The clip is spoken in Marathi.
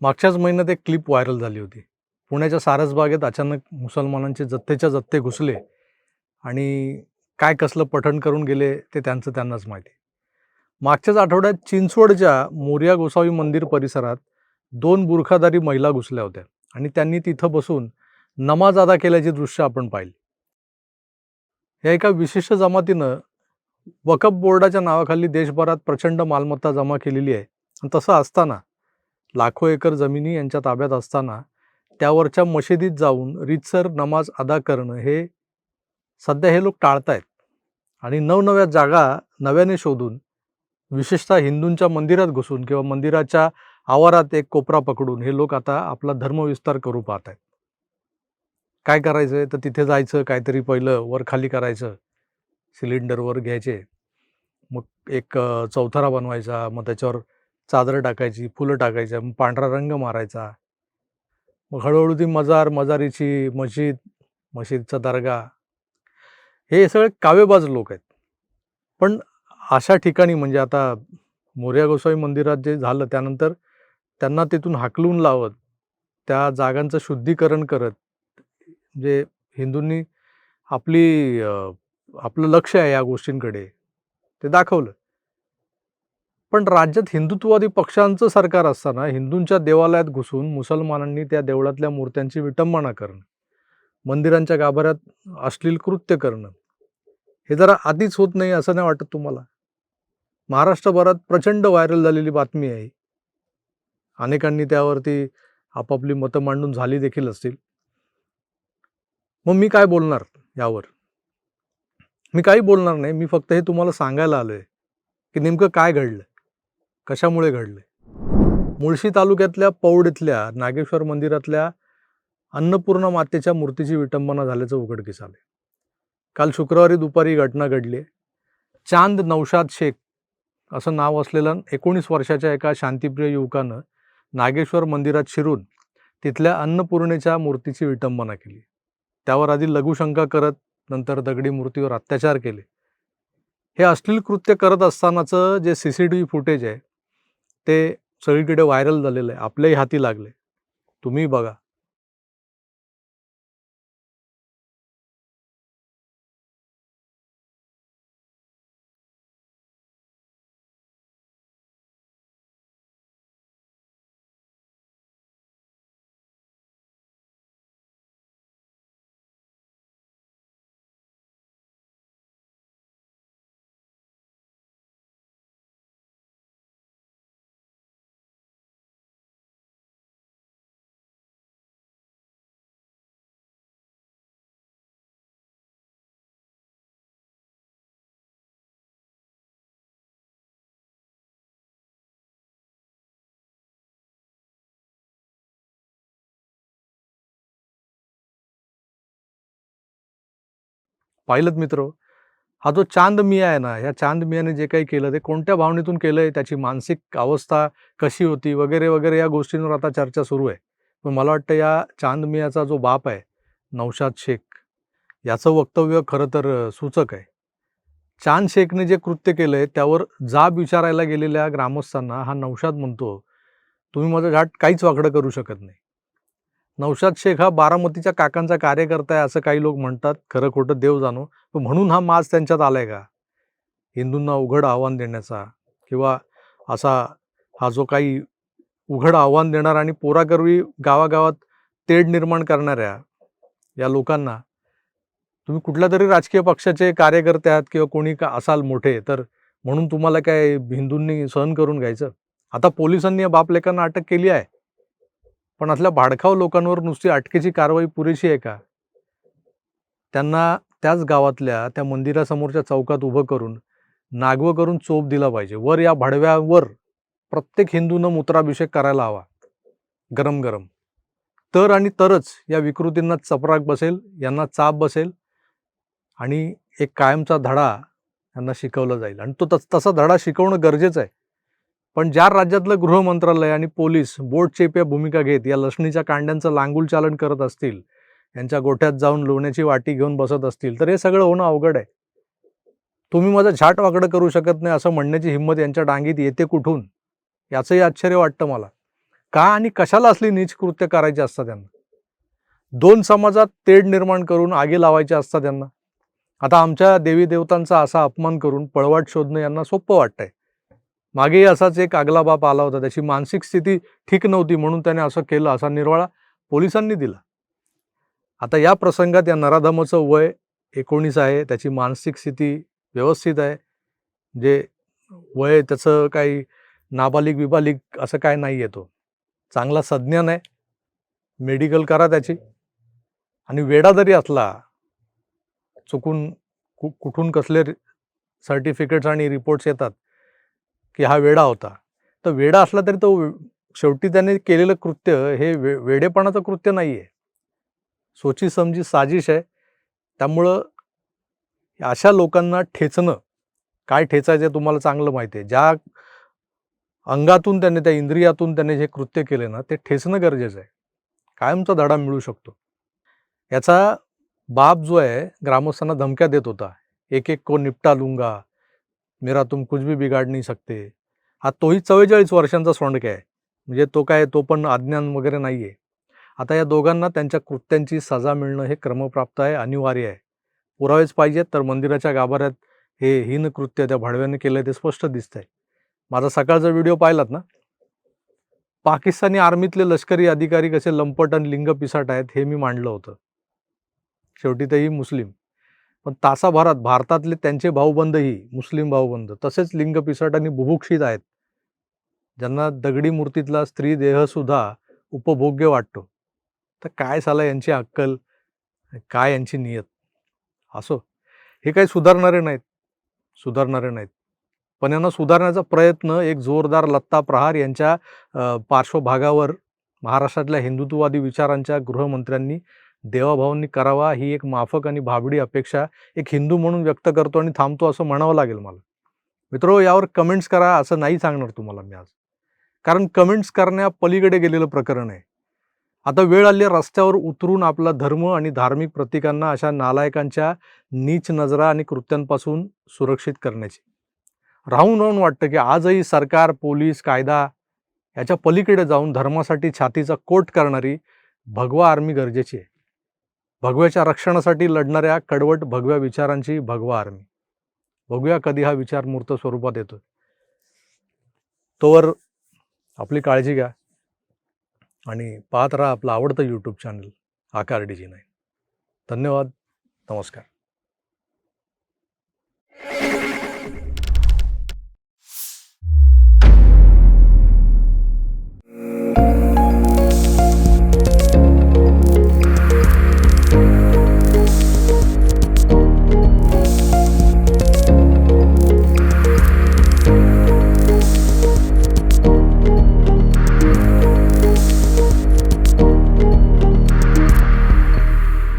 मागच्याच महिन्यात एक क्लिप व्हायरल झाली होती. पुण्याच्या सारसबागेत अचानक मुसलमानांचे जत्तेच्या जत्ते घुसले आणि काय कसलं पठण करून गेले ते त्यांचं त्यांनाच माहिती. मागच्याच आठवड्यात चिंचवडच्या मोर्या गोसावी मंदिर परिसरात दोन बुरखादारी महिला घुसल्या होत्या आणि त्यांनी तिथं बसून नमाज अदा केल्याची दृश्य आपण पाहिली. या एका विशिष्ट जमातीनं वकफ बोर्डाच्या नावाखाली देशभरात प्रचंड मालमत्ता जमा केलेली आहे. तसं असताना लाखो एकर जमिनी यांच्या ताब्यात असताना त्यावरच्या मशिदीत जाऊन रीतसर नमाज अदा करणं हे सध्या हे लोक टाळतायत. आणि नवनव्या जागा नव्याने शोधून विशेषतः हिंदूंच्या मंदिरात घुसून किंवा मंदिराच्या आवारात एक कोपरा पकडून हे लोक आता आपला धर्मविस्तार करू पाहत आहेत काय करायचं तर तिथे जायचं काहीतरी पहिलं वर खाली करायचं सिलेंडरवर घ्यायचे. मग एक चौथारा बनवायचा मग त्याच्यावर चादर टाकायची फुलं टाकायची मग पांढरा रंग मारायचा. मग हळूहळू ती मजार मजारीची मशीद मशीदचा दर्गा. हे सगळे काव्यबाज लोक आहेत. पण अशा ठिकाणी म्हणजे आता मोर्या गोसावी मंदिरात जे झालं त्यानंतर त्यांना तिथून हाकलून लावत त्या जागांचं शुद्धीकरण करत जे हिंदूंनी आपली आपलं लक्ष आहे या गोष्टींकडे ते दाखवलं. पण राज्यात हिंदुत्ववादी पक्षांचं सरकार असताना हिंदूंच्या देवालयात घुसून मुसलमानांनी त्या देवळातल्या मूर्त्यांची विटंबना करणं मंदिरांच्या गाभाऱ्यात अश्लील कृत्य करणं हे जरा आधीच होत नाही असं नाही वाटत तुम्हाला? महाराष्ट्रभरात प्रचंड व्हायरल झालेली बातमी आहे. अनेकांनी त्यावरती आपापली मतं मांडून झाली देखील असतील. मग मी काय बोलणार यावर? मी काही बोलणार नाही मी फक्त हे तुम्हाला सांगायला आलोय की नेमकं काय घडलं? कशामुळे घडले? मुळशी तालुक्यातल्या पौड इथल्या नागेश्वर मंदिरातल्या अन्नपूर्णा मातेच्या मूर्तीची विटंबना झाल्याचं उघडकीस आले. काल शुक्रवारी दुपारी ही घटना घडली. चांद नौशाद शेख असं नाव असलेलं एकोणीस वर्षाच्या एका शांतिप्रिय युवकानं नागेश्वर मंदिरात शिरून तिथल्या अन्नपूर्णेच्या मूर्तीची विटंबना केली. त्यावर आधी लघुशंका करत नंतर दगडी मूर्तीवर अत्याचार केले. हे अश्लील कृत्य करत असतानाचं जे C C T V footage आहे ते सगळीकडे व्हायरल झालेलं आहे. आपल्याही हाती लागले. तुम्ही बघा. पाहिलं मित्र. हा जो चांद मिया आहे ना ह्या चांद मियाने जे काही केलं ते कोणत्या भावनेतून केलंय त्याची मानसिक अवस्था कशी होती? वगैरे वगैरे या गोष्टींवर आता चर्चा सुरू आहे. पण मला वाटतं या चांद मियाचा जो बाप आहे नौशाद शेख याचं वक्तव्य खरं तर सूचक आहे. चांद शेखने जे कृत्य केलंय त्यावर जाब विचारायला गेलेल्या ग्रामस्थांना हा नौशाद म्हणतो तुम्ही माझं घाट काहीच वाकडं करू शकत नाही. नौशाद शेख हा बारामतीच्या काकांचा कार्यकर्ता आहे असं काही लोक म्हणतात. खरं खोटं देव जाणो. पण म्हणून हा माज त्यांच्यात आलाय का? हिंदूंना उघड आव्हान देण्याचा किंवा असा हा जो काही उघड आव्हान देणार आणि पोराकरवी गावागावात तेढ निर्माण करणाऱ्या या लोकांना तुम्ही कुठल्या तरी राजकीय पक्षाचे कार्यकर्ते आहात किंवा कोणी का असाल मोठे तर म्हणून तुम्हाला काय हिंदूंनी सहन करून घ्यायचं? आता पोलिसांनी या बापलेकांना अटक केली आहे. पण असल्या भाडखाव लोकांवर नुसती अटकेची कारवाई पुरेशी आहे का? त्यांना त्याच गावातल्या त्या मंदिरासमोरच्या चौकात उभं करून नागवं करून चोप दिला पाहिजे. वर या भाडव्यावर प्रत्येक हिंदूनं मूत्राभिषेक करायला हवा. गरम गरम. तर आणि तरच या विकृतींना चपराक बसेल यांना चाप बसेल आणि एक कायमचा धडा यांना शिकवला जाईल. आणि तो तस तसा धडा शिकवणं गरजेचं आहे. पण ज्या राज्यातलं गृह मंत्रालय आणि पोलीस बोट चेप्या भूमिका घेत या लसणीच्या कांड्यांचं लांगुल चालन करत असतील यांच्या गोठ्यात जाऊन लोण्याची वाटी घेऊन बसत असतील तर हे सगळं होणं अवघड आहे. तुम्ही माझं झाट वाकडं करू शकत नाही असं म्हणण्याची हिंमत यांच्या डांगीत येते कुठून? याचंही आश्चर्य वाटतं मला. का आणि कशाला असली नीच कृत्य करायची असतात त्यांना दोन समाजात तेढ निर्माण करून आगी लावायचे असतात त्यांना आता आमच्या देवी देवतांचा असा अपमान करून पळवाट शोधणं यांना सोपं वाटतंय. मागेही असाच एक आगला बाप आला होता. त्याची मानसिक स्थिती ठीक नव्हती म्हणून त्याने असं केलं असा निर्वाळा पोलिसांनी दिला. आता या प्रसंगात या नराधमाचं वय एकोणीस आहे. त्याची मानसिक स्थिती व्यवस्थित आहे. जे वय त्याचं काही नाबालिक बिबालिक असं काय नाही येतो चांगला संज्ञान आहे. मेडिकल करा त्याची. आणि वेडा जरी असला चुकून कु कुठून कसले सर्टिफिकेट्स आणि रिपोर्ट्स येतात की हा वेडा होता. तर वेडा असला तरी तो शेवटी त्याने केलेलं कृत्य हे वे वेडेपणाचं कृत्य नाही आहे सोची समजी साजिश आहे. त्यामुळं अशा लोकांना ठेचणं काय ठेचायचं आहे तुम्हाला चांगलं माहिती आहे. ज्या अंगातून त्याने त्या इंद्रियातून त्याने जे कृत्य केले ना ते ठेचणं गरजेचं आहे. कायमचा धडा मिळू शकतो. याचा बाप जो आहे ग्रामस्थांना धमक्या देत होता. एक एक को निपटा लुंगा मेरा तुम कुछ भी बिगाड नाही सकते। हा तोही चव्वेचाळीस वर्षांचा सोंडका आहे? म्हणजे तो काय तो पण अज्ञान वगैरे नाही आहे. आता या दोघांना त्यांच्या कृत्यांची सजा मिळणं हे क्रमप्राप्त आहे अनिवार्य आहे. पुरावेच पाहिजेत तर मंदिराच्या गाभाऱ्यात हे हीन कृत्य त्या भाडव्याने केलं ते स्पष्ट दिसतंय. माझा सकाळचा व्हिडिओ पाहिलात ना? पाकिस्तानी आर्मीतले लष्करी अधिकारी कसे लंपट आणि लिंग पिसाट आहेत हे मी मांडलं होतं. शेवटी तेही मुस्लिम. पण तासाभरात भारतातले त्यांचे भाऊबंदही मुस्लिम भाऊबंद तसेच लिंग पिसाट आणि बुभुक्षित आहेत. ज्यांना दगडी मूर्तीतला स्त्री देहसुद्धा उपभोग्य वाटतो. तर काय साला यांची अक्कल? काय यांची नियत? असो. हे काही सुधारणारे नाहीत. सुधारणारे नाहीत. पण यांना सुधारण्याचा प्रयत्न एक जोरदार लत्ता प्रहार यांच्या पार्श्वभागावर महाराष्ट्रातल्या हिंदुत्ववादी विचारांच्या गृहमंत्र्यांनी देवाभावांनी करावा ही एक माफक आणि भाबडी अपेक्षा एक हिंदू म्हणून व्यक्त करतो आणि थांबतो असं म्हणावं लागेल मला. मित्रो यावर कमेंट्स करा असं नाही सांगणार तुम्हाला मी आज. कारण कमेंट्स करण्या पलीकडे गेलेलं प्रकरण आहे. आता वेळ आली रस्त्यावर उतरून आपला धर्म आणि धार्मिक प्रतीकांना अशा नालायकांच्या नीच नजरा आणि कृत्यांपासून सुरक्षित करण्याची. राहून राहून वाटतं की आजही सरकार पोलीस कायदा याच्या पलीकडे जाऊन धर्मासाठी छातीचा कोट करणारी भगवा आर्मी गरजेची आहे. भगव्याच्या रक्षणासाठी लढणाऱ्या कडवट भगव्या विचारांची भगवा आर्मी बघूया कधी हा विचार मूर्त स्वरूपात येतो. तोवर आपली काळजी घ्या. आणि पाहत राहा आपलं आवडतं YouTube channel Aakar D G nine धन्यवाद. नमस्कार.